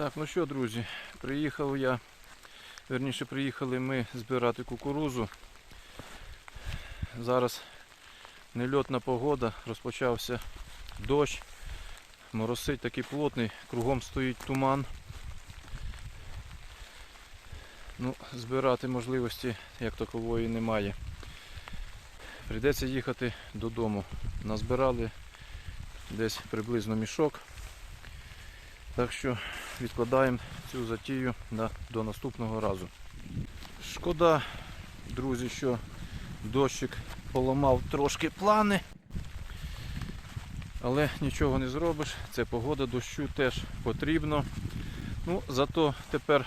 Так, ну що, друзі, приїхав я, верніше приїхали ми збирати кукурузу. Зараз нельотна погода, розпочався дощ, моросить такий плотний, кругом стоїть туман. Ну, збирати можливості як такової немає. Прийдеться їхати додому. Назбирали десь приблизно мішок. Так що відкладаємо цю затію на, до наступного разу. Шкода, друзі, що дощик поламав трошки плани. Але нічого не зробиш. Це погода дощу теж потрібно. Ну, зато тепер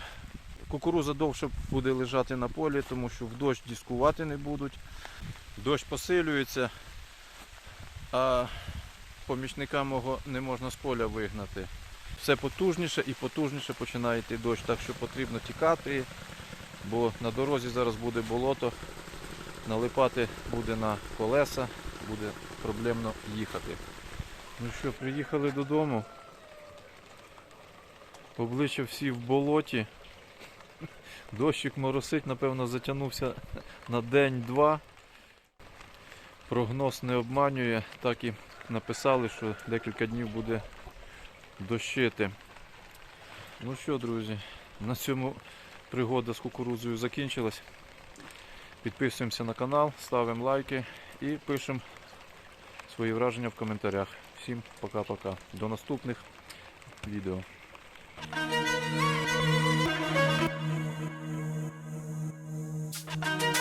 кукуруза довше буде лежати на полі, тому що в дощ дискувати не будуть. Дощ посилюється, а помічника мого не можна з поля вигнати. Все потужніше і потужніше починає йти дощ, так що потрібно тікати, бо на дорозі зараз буде болото, налипати буде на колеса, буде проблемно їхати. Ну що, приїхали додому. Обличчя всі в болоті. Дощик моросить, напевно, затягнувся на день-два. Прогноз не обманює, так і написали, що декілька днів буде дощити. Ну що, друзі, на цьому пригода з кукурудзою закінчилась. Підписуємося на канал, ставимо лайки і пишемо свої враження в коментарях. Всім пока-пока. До наступних відео. Thank